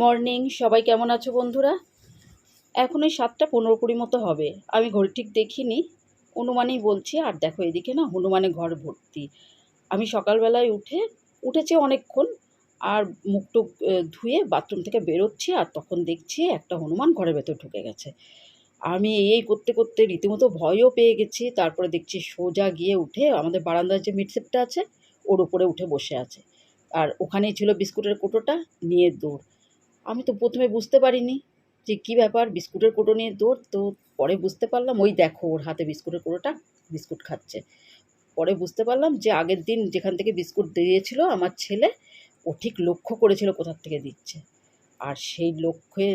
Morning, সবাই কেমন আছো বন্ধুরা? এখন ওই সাতটা পনেরো কুড়ি মতো হবে। আমি ঘড়ি ঠিক দেখিনি অনুমানেই বলছি, আর দেখো এদিকে না হনুমানে ঘর ভর্তি। আমি সকালবেলায় উঠে, উঠেছি অনেকক্ষণ, আর মুখ টুক ধুয়ে বাথরুম থেকে বেরোচ্ছি, আর তখন দেখছি একটা হনুমান ঘরের ভেতর ঢুকে গেছে। আমি এই করতে করতে রীতিমতো ভয়ও পেয়ে গেছি, তারপরে দেখছি সোজা গিয়ে উঠে আমাদের বারান্দার যে মিটসেপটা আছে, ওর উপরে উঠে বসে আছে। আর ওখানেই ছিল বিস্কুটের কোটোটা, নিয়ে দৌড়। আমি তো প্রথমে বুঝতে পারিনি যে কী ব্যাপার, বিস্কুটের কোটো নিয়ে দৌড় তো পরে বুঝতে পারলাম, ওই দেখো ওর হাতে বিস্কুটের কোটোটা, বিস্কুট খাচ্ছে। পরে বুঝতে পারলাম যে আগের দিন যেখান থেকে বিস্কুট দিয়েছিল আমার ছেলে, ও ঠিক লক্ষ্য করেছিল কোথার থেকে দিচ্ছে। আর সেই লক্ষ্যে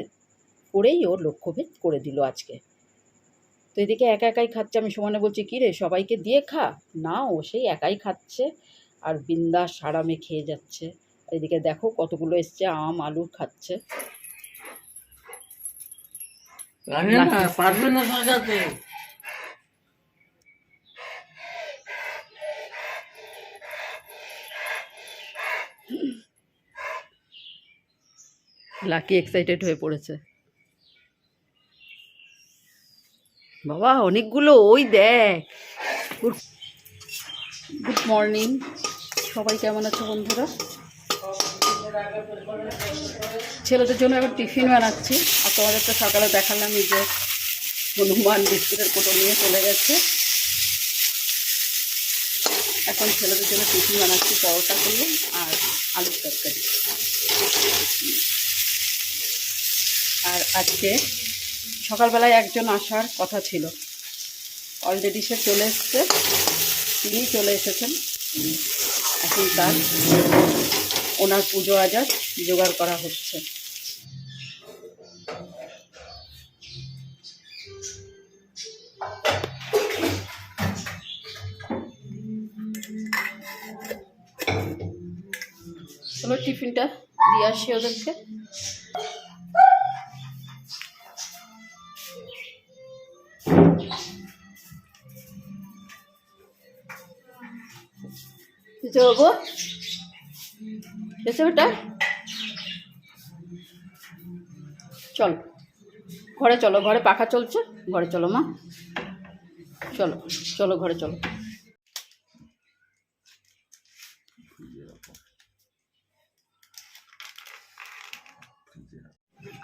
করেই ওর লক্ষ্যভেদ করে দিল আজকে। তো এদিকে একা একাই খাচ্ছে, আমি সমানে বলছি, কী রে, সবাইকে দিয়ে খা? না, ও সেই একাই খাচ্ছে আর বিন্দাস আরামে খেয়ে যাচ্ছে। এদিকে দেখো কতগুলো এসছে আম আলু খাচ্ছে। পারবে না সাজাতে লাকি এক্সাইটেড হয়ে পড়েছে। বাবা অনেকগুলো ওই দেখ। গুড গুড মর্নিং সবাই কেমন আছো বন্ধুরা? ছেলেদের জন্য এখন টিফিন বানাচ্ছি। আর তোমাদের তো সকালে দেখালাম যে হনুমান বিস্কুটের কোটো নিয়ে চলে গেছে। এখন ছেলেদের জন্য টিফিন বানাচ্ছি পরোটা করলাম আর আলুর তরকারি। আর আজকে সকালবেলায় একজন আসার কথা ছিল। অলরেডি সে চলে এসছে। তিনি চলে এসেছেন। এখন তার ওনার পুজো আজার জোগাড় করা হচ্ছে। চলো টিফিনটা দিয়ে আসি ওদেরকে। এসে বেটা। চল, ঘরে চলো, ঘরে পাখা চলছে। ঘরে চলো, মা। চলো চলো, ঘরে চলো।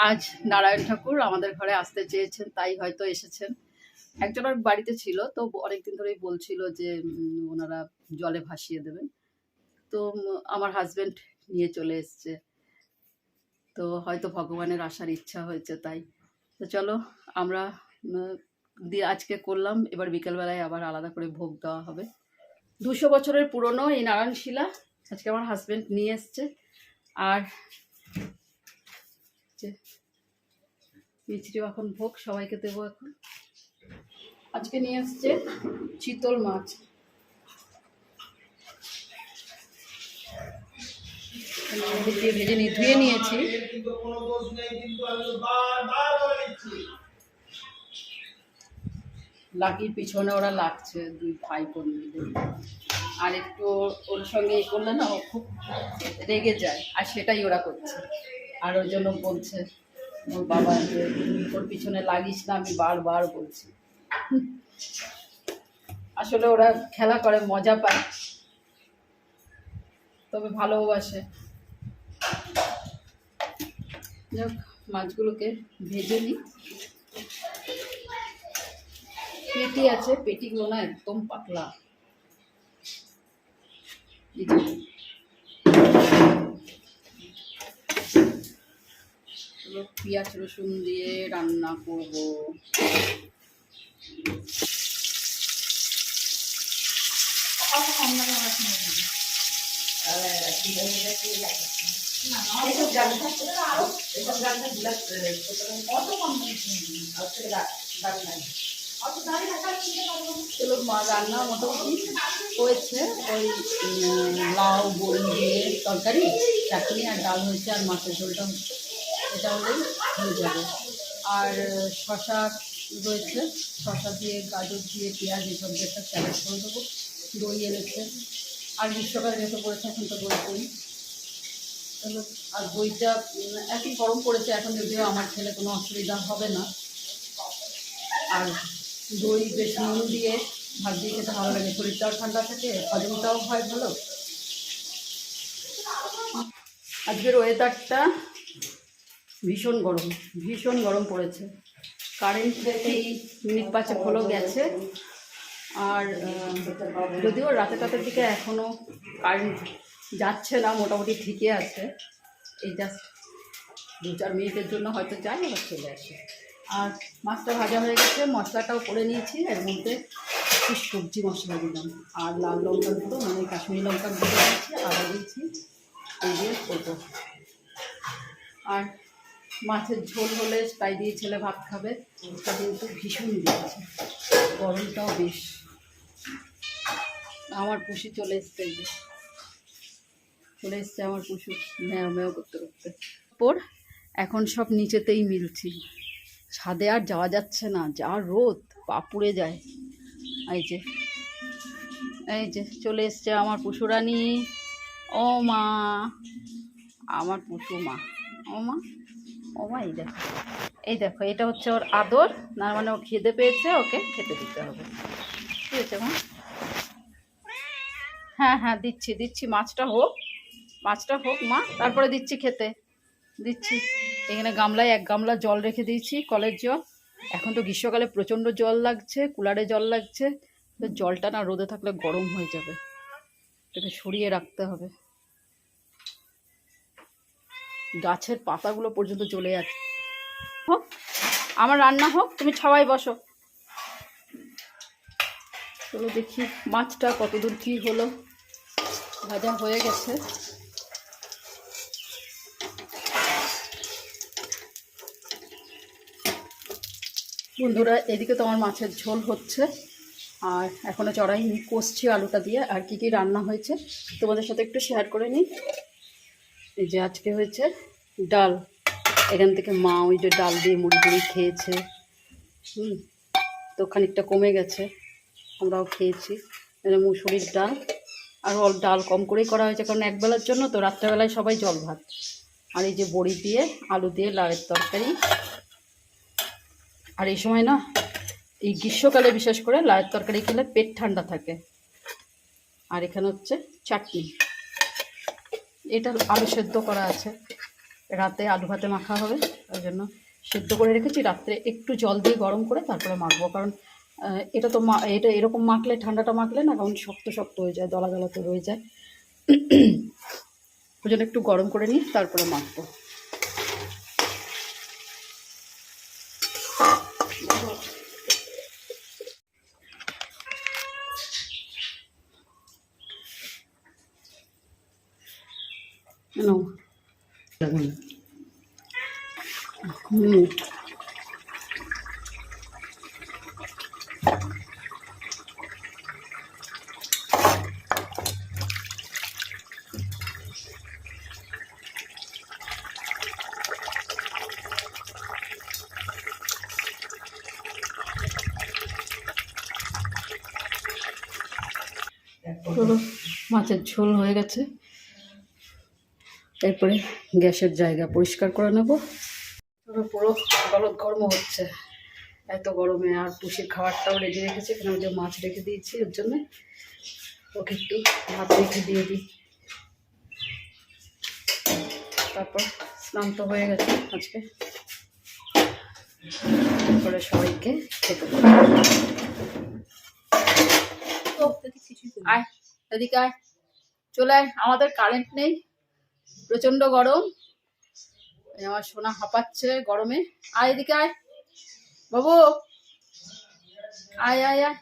আজ নারায়ণ ঠাকুর আমাদের ঘরে আসতে চেয়েছেন, তাই হয়তো এসেছেন। একজনের বাড়িতে ছিল, তো অনেকদিন ধরেই বলছিল যে ওনারা জলে ভাসিয়ে দেবেন। তো আমার হাজবেন্ড নিয়ে চলে এসছে। তো হয়তো ভগবানের আসার ইচ্ছা হয়েছে তাই। তো চলো আমরা দিয়ে আজকে করলাম, এবার বিকেলবেলায় আবার আলাদা করে ভোগ দেওয়া হবে। দুশো বছরের পুরনো এই নারায়ণ শিলা আজকে আমার হাজবেন্ড নিয়ে এসছে। আর মিছরিও এখন ভোগ, সবাইকে দেবো এখন। আজকে নিয়ে এসছে চিতল মাছ। দিয়ে ভেজে নিয়ে ধুয়ে নিয়েছি। লাকির পিছনে ওরা লাগছে, দুই ভাই বোন মিলে। আর একটু ওর সঙ্গে এই করলে না ও খুব রেগে যায়, আর সেটাই ওরা করছে। আর ওর জন্য বলছে ওর বাবা ওর পিছনে লাগিস না, আমি বারবার বলছি। আসলে ওরা খেলা করে, মজা পায়। তবে ভালোবাসে যাক, মাছগুলোকে ভেজে নিই। পেটি আছে, পেটিগুলো না একদম পাতলা। পেঁয়াজ রসুন দিয়ে রান্না করব। হয়েছে ওই লাউ দিয়ে তরকারি চাটনি আর ডাল হয়েছে আর মাছের ঝোলটা হচ্ছে এটা হলেই হয়ে যাবে আর শশা রয়েছে শশা দিয়ে, গাজর দিয়ে, পেঁয়াজ, এসব দিয়ে একটা স্যালাড করে দেবো। দই এনেছে আর গ্রীষ্মকাল যেহেতু পড়েছে এখন তো করি চলো, আর বইটা একই গরম পড়েছে এখন যদিও আমার ছেলে কোনো অসুবিধা হবে না। আর দই বেশ নুন দিয়ে ভাত দিয়ে খেতে ভালো লাগে। শরীরটাও ঠান্ডা থাকে হজমটাও হয় ভালো। আজকের ওয়েদারটা ভীষণ গরম ভীষণ গরম পড়েছে। কারেন্ট এই মিনিট পাঁচেক হলো গেছে। আর যদিও রাতে টাতের দিকে এখনও কারেন্ট যাচ্ছে না, মোটামুটি ঠিকই আছে। এই জাস্ট দু চার মিনিটের জন্য হয়তো যায় আবার চলে আসে। আর মাছটা ভাজা হয়ে গেছে, মশলাটাও করে নিয়েছি, এর মধ্যে সবজি মশলা দিলাম। আর লাল লঙ্কা দুটো মানে কাশ্মীরি লঙ্কা গুঁড়ো দিয়েছি, আদা দিয়েছি, এই দিয়ে করব। আর মাছের ঝোল হলে তাই দিয়ে ছেলে ভাত খাবে ওটা কিন্তু ভীষণ দিয়েছে। গরমটাও বেশ। আমার পুষি চলে এসছে এই যে। চলে এসছে আমার পশু ম্যাও ম্যাও করতে করতে। পর এখন সব নিচেতেই মিলছি। ছাদে আর যাওয়া যাচ্ছে না। যা রোদ পা পুড়ে যায়। এই যে এই যে, চলে এসছে আমার পশুরানী। ও মা, আমার পশু মা। ও মা ও মা, এই দেখো। এই দেখো, এটা হচ্ছে ওর আদর। না মানে ও খিদে পেয়েছে, ওকে খেতে দিতে হবে। ঠিক আছে মা? হ্যাঁ হ্যাঁ দিচ্ছি দিচ্ছি, মাছটা হোক মাছটা হোক, মা। তারপরে দিচ্ছি খেতে। দিচ্ছি। এখানে গামলায় এক গামলা জল রেখে দিয়েছি, কলের জল। এখন তো গ্রীষ্মকালে প্রচণ্ড জল লাগছে, কুলারে জল লাগছে। তো জলটা না রোদে থাকলে গরম হয়ে যাবে। এটাকে সরিয়ে রাখতে হবে। গাছের পাতাগুলো পর্যন্ত চলে যাচ্ছে। হোক, আমার রান্না হোক, তুমি ছাওয়াই বসো। চলো দেখি মাছটা কতদূর কী হলো। ভাজা হয়ে গেছে। বন্ধুরা, এদিকে তো আমার মাছের ঝোল হচ্ছে। আর এখনও চড়াইনি কষছি আলুটা দিয়ে। আর কি কি রান্না হয়েছে, তোমাদের সাথে একটু শেয়ার করে নিই। এই যে আজকে হয়েছে ডাল। এখান থেকে মা ওই যে ডাল দিয়ে মুড়ি টুড়ি খেয়েছে। হুম, তো খানিকটা কমে গেছে। আমরাও খেয়েছি। মুসুরির ডাল। আর ডাল কম করেই করা হয়েছে, কারণ একবেলার জন্য তো রাত্রেবেলায় সবাই জল ভাত। আর এই যে বড়ি দিয়ে, আলু দিয়ে লাউয়ের তরকারি। আর এই সময় না, এই গ্রীষ্মকালে বিশেষ করে লাউয়ের তরকারি খেলে পেট ঠান্ডা থাকে। আর এখানে হচ্ছে চাটনি। এটা আলু সেদ্ধ করা আছে। রাতে আলু ভাতে মাখা হবে ওই জন্য সেদ্ধ করে রেখেছি। রাত্রে একটু জল দিয়ে গরম করে তারপরে মাখবো, কারণ এটা তো মা এটা এরকম মাখলে ঠান্ডাটা মাখলে না কারণ শক্ত শক্ত হয়ে যায় দলা দলাতে রয়ে যায়। ওই জন্য একটু গরম করে নিয়ে তারপরে মাখবো। হুম। চলো মাছের ঝোল হয়ে গেছে। এরপরে গ্যাসের জায়গা পরিষ্কার করে নেব। পুরো গলত গরম হচ্ছে। এত গরমে আর পুষির খাবারটাও রেডি রেখেছে ওই যে মাছ রেখে দিয়েছি ওর জন্য। ওকে একটু ভাত রেখে দিয়ে দিই। তারপর স্নান তো হয়ে গেছে আজকে। তারপরে সবাইকে খেতে আয়। এদিকে চলে আয়, আমাদের কারেন্ট নেই প্রচণ্ড গরম। আমার সোনা হাঁপাচ্ছে গরমে। আয় এদিকে আয়। বাবু, আয় আয় আয়।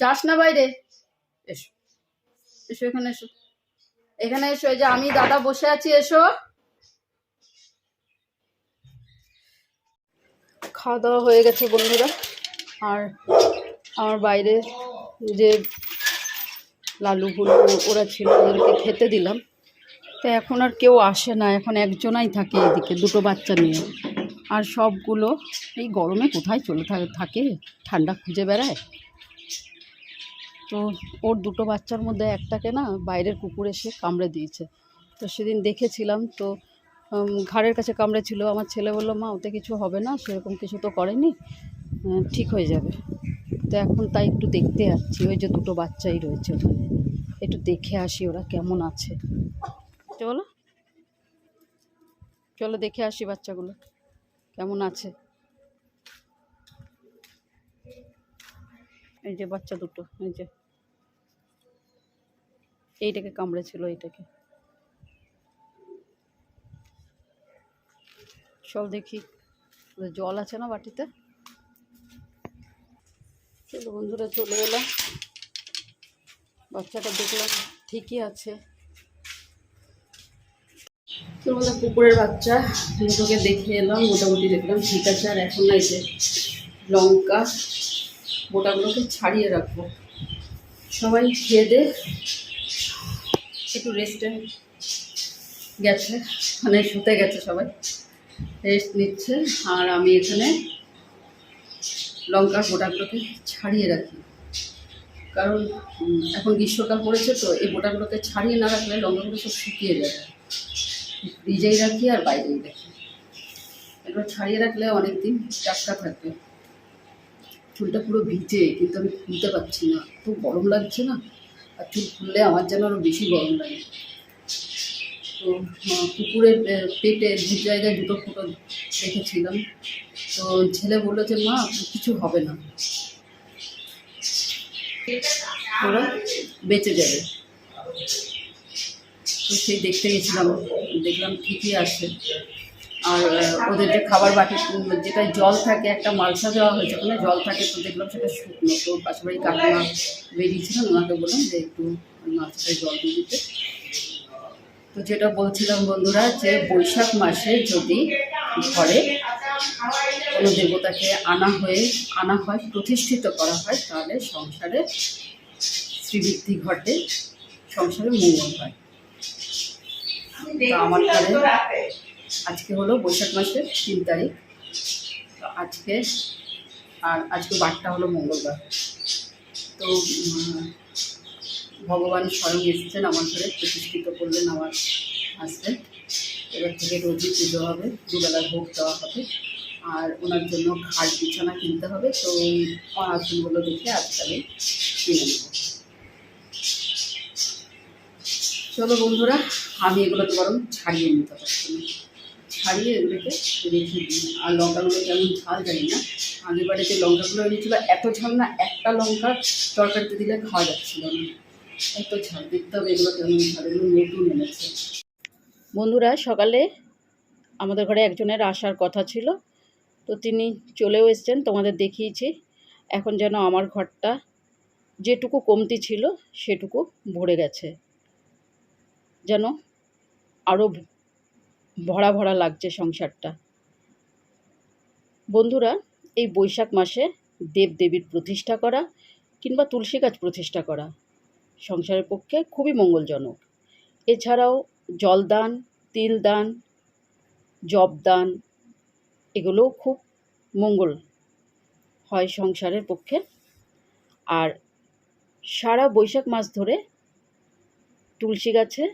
যাস না বাইরে। এসো এসো এখানে এসো। এখানে এসো, এই যে আমি দাদা বসে আছি, এসো। খাওয়া দাওয়া হয়ে গেছে বন্ধুরা। আর আমার বাইরে যে লালুগুলো ওরা ছিল, ওদেরকে খেতে দিলাম। তো এখন আর কেউ আসে না, এখন একজনাই থাকে এদিকে, দুটো বাচ্চা নিয়ে। আর সবগুলো এই গরমে কোথায় চলে থাকে? ঠান্ডা খুঁজে বেড়ায়? তো ওর দুটো বাচ্চার মধ্যে একটাকে না বাইরের কুকুর এসে কামড়ে দিয়েছে। তো সেদিন দেখেছিলাম, তো ঘাড়ের কাছে কামড়ে ছিল। আমার ছেলে বলল, মা, ওতে কিছু হবে না, সেরকম কিছু তো করেনি। ঠিক হয়ে যাবে। তো এখন তাই একটু দেখতে যাচ্ছি, ওই যে দুটো বাচ্চাই রয়েছে ওখানে। একটু দেখে আসি ওরা কেমন আছে। চলো। চলো দেখে আসি বাচ্চাগুলো, কেমন আছে। এই যে বাচ্চা দুটো, এই যে। এইটাকে কামড়েছিল, এইটাকে। সব দেখি জল আছে না বাটিতে? চলো বন্ধুরা, চলে এলাম। বাচ্চাটা দেখলাম ঠিকই আছে। তো আমাদের কুকুরের বাচ্চা দুটোকে দেখে এলাম, মোটামুটি দেখলাম ঠিক আছে। আর এখন না যে লঙ্কা, গোটাগুলোকে ছাড়িয়ে রাখব। সবাই খেয়ে দে, একটু রেস্টে গেছে। মানে শুতে গেছে সবাই। রেস্ট নিচ্ছে, আর আমি এখানে লঙ্কার গোটাগুলোকে ছাড়িয়ে রাখি। কারণ এখন গ্রীষ্মকাল পড়েছে তো এই গোটাগুলোকে ছাড়িয়ে না রাখলে লঙ্কাগুলো সব শুকিয়ে যায়। ফ্রিজেই রাখি আর বাইরেই রাখি। এগুলো ছাড়িয়ে রাখলে অনেক দিন টাটকা থাকবে। চুলটা পুরো ভিজে, কিন্তু আমি খুলতে পারছি না। খুব গরম লাগছে না? আর চুল খুললে আমার যেন আরও বেশি গরম লাগে। তো কুকুরের পেটে দু জায়গায় দুটো ফুটো রেখেছিলাম। তো ছেলে বলল যে, মা, কিছু হবে না। ওরা বেঁচে যাবে। তো সেই দেখতে গেছিলাম, দেখলাম ঠিকই আছে। আর ওদের যে খাবার বাটি, যেটা জল থাকে, একটা মালসা দেওয়া হয়েছে ওখানে জল থাকে, তো দেখলাম সেটা শুকনো। তো পাশে বাড়ি কাকিমা বেরিয়েছিলাম ওনাকে বললাম যে, একটু মাছটায় জল দিয়ে দিতে। তো যেটা বলছিলাম বন্ধুরা যে, বৈশাখ মাসে যদি ঘরে কোনো দেবতাকে আনা হয়ে আনা হয় প্রতিষ্ঠিত করা হয় তাহলে সংসারে শ্রীবৃদ্ধি ঘটে সংসারে মঙ্গল হয়। তো আমার ঘরে আজকে হলো বৈশাখ মাসের তিন তারিখ। তো আজকে আর আজকে বারটা হলো মঙ্গলবার। তো ভগবান স্বয়ং এসেছেন আমার ঘরে প্রতিষ্ঠিত করলেন আমার হাজব্যান্ড এবার থেকে রোজই পুজো হবে দুবেলা ভোগ দেওয়া হবে। আর ওনার জন্য খাট বিছানা কিনতে হবে, তো ওই আসনগুলো দেখে আজকে আমি কিনে নেব। চলো বন্ধুরা, আমি এগুলোকে বরং ছাড়িয়ে নিতে পারছি ছাড়িয়ে এগুলোকে রেখে দিই। আর লঙ্কাগুলো কেমন ঝাল জানি না। আগের বাড়িতে লঙ্কাগুলো এনেছিল, এত ঝাল না, একটা লঙ্কা তরকারিতে দিলে খাওয়া যাচ্ছিল না। এত ঝাল, দেখতে হবে এগুলো কেমন ঝাল, এগুলো নতুন এনেছে। বন্ধুরা, সকালে আমাদের ঘরে একজনের আসার কথা ছিল। তো তিনি চলেও এসছেন, তোমাদের দেখিয়েছি। এখন যেন আমার ঘরটা যেটুকু কমতি ছিল সেটুকু ভরে গেছে। যেন আরও ভরা ভরা লাগছে সংসারটা। বন্ধুরা, এই বৈশাখ মাসে দেব দেবীর প্রতিষ্ঠা করা কিংবা তুলসী গাছ প্রতিষ্ঠা করা সংসারের পক্ষে খুবই মঙ্গলজনক। এছাড়াও জলদান, তিলদান জবদান এগুলোও খুব মঙ্গল হয় সংসারের পক্ষে। আর সারা বৈশাখ মাস ধরে তুলসী গাছে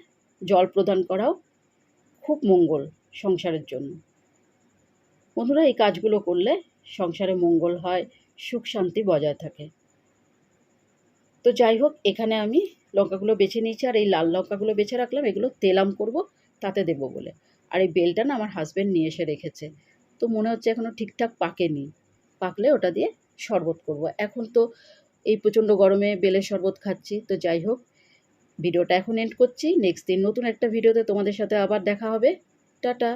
জল প্রদান করাও খুব মঙ্গল সংসারের জন্য। বন্ধুরা, এই কাজগুলো করলে সংসারে মঙ্গল হয়, সুখ শান্তি বজায় থাকে। তো যাই হোক, এখানে আমি লঙ্কাগুলো বেছে নিয়েছি আর এই লাল লঙ্কাগুলো বেছে রাখলাম। এগুলো তেলাম করব, তাতে দেবো বলে। আর এই বেলটা না আমার হাজব্যান্ড নিয়ে এসে রেখেছে। তো মনে হচ্ছে এখনও ঠিকঠাক পাকেনি। পাকলে ওটা দিয়ে শরবত করব। এখন তো এই প্রচণ্ড গরমে বেলের শরবত খাচ্ছি, তো যাই হোক, ভিডিওটা এখন এন্ড করছি। নেক্সট দিন নতুন একটা ভিডিওতে তোমাদের সাথে আবার দেখা হবে। টাটা!